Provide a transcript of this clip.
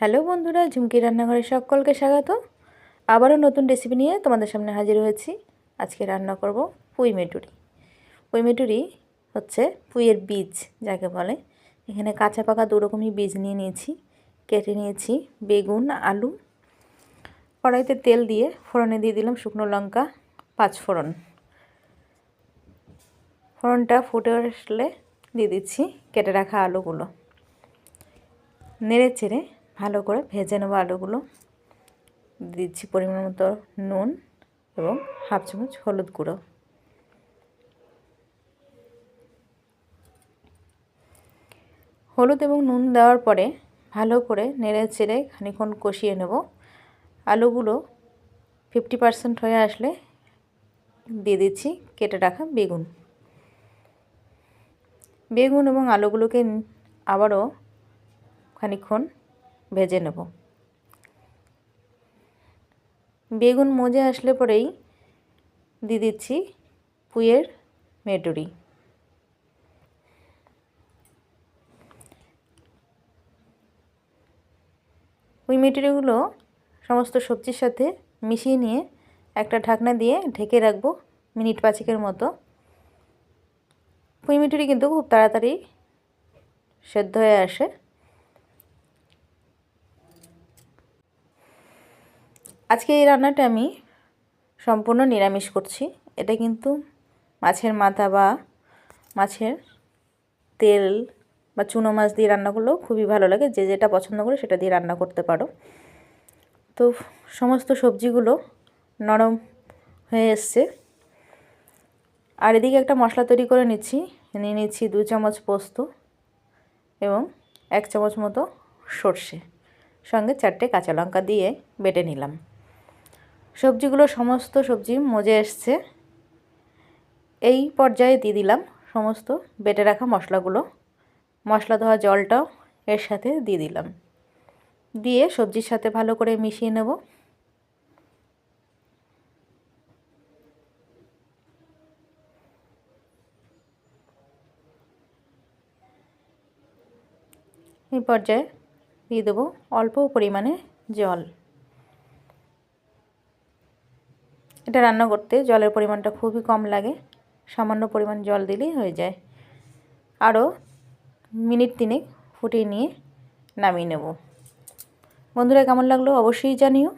Hello বন্ধুরা, ঝুমকি রান্নাঘরে সকলকে স্বাগত। আবারও নতুন রেসিপি নিয়ে তোমাদের সামনে হাজির হয়েছি। আজকে রান্না করব পুঁই মেটুরি। পুঁই মেটুরি হচ্ছে পুঁইয়ের বীজ, যাকে বলে। এখানে কাঁচা পাকা দুরকমই বীজ নিয়ে নিয়েছি। কেটে নিয়েছি বেগুন, আলু। কড়াইতে তেল দিয়ে ফোড়নে দিয়ে দিলাম শুকনো লঙ্কা, পাঁচ ফোড়ন। ফোড়নটা ফুটে আসলে দিয়ে দিচ্ছি কেটে রাখা আলুগুলো। নেড়ে চেড়ে ভালো করে ভেজে নেব আলুগুলো। দিচ্ছি পরিমাণ মতো নুন এবং হাফ চামচ হলুদ গুঁড়ো। হলুদ এবং নুন দেওয়ার পরে ভালো করে নেড়ে চেড়ে খানিক্ষণ কষিয়ে নেব। আলুগুলো ফিফটি পারসেন্ট হয়ে আসলে দিয়ে দিচ্ছি কেটে রাখা বেগুন। বেগুন এবং আলুগুলোকে আবারও খানিক্ষণ ভেজে নেব। বেগুন মজে আসলে পরেই দিয়ে দিচ্ছি পুঁয়ের মেটুরি। পুঁই মেটুরিগুলো সমস্ত সবজির সাথে মিশিয়ে নিয়ে একটা ঢাকনা দিয়ে ঢেকে রাখব মিনিট পাঁচেকের মতো। পুঁই মিটুরি কিন্তু খুব তাড়াতাড়ি সেদ্ধ হয়ে আসে। আজকে এই রান্নাটা আমি সম্পূর্ণ নিরামিষ করছি। এটা কিন্তু মাছের মাথা বা মাছের তেল বা চুনো মাছ দিয়ে রান্না করলেও খুবই ভালো লাগে। যে যেটা পছন্দ করে সেটা দিয়ে রান্না করতে পারো। তো সমস্ত সবজিগুলো নরম হয়ে এসছে। আর এদিকে একটা মশলা তৈরি করে নিচ্ছি। নিয়ে নিচ্ছি দু চামচ পোস্ত এবং এক চামচ মতো সর্ষে। সঙ্গে চারটে কাঁচা লঙ্কা দিয়ে বেটে নিলাম। সবজিগুলো সমস্ত সবজি মজে এসছে। এই পর্যায়ে দিয়ে দিলাম সমস্ত বেটে রাখা মশলাগুলো। মশলা ধোয়া জলটাও এর সাথে দিয়ে দিলাম। দিয়ে সবজির সাথে ভালো করে মিশিয়ে নেব। এই পর্যায়ে দিয়ে দেবো অল্প পরিমাণে জল। এটা রান্না করতে জলের পরিমাণটা খুবই কম লাগে। সামান্য পরিমাণ জল দিলেই হয়ে যায়। আরও মিনিট তিনেক ফুটিয়ে নিয়ে নামিয়ে নেব। বন্ধুরা কেমন লাগল অবশ্যই জানিও।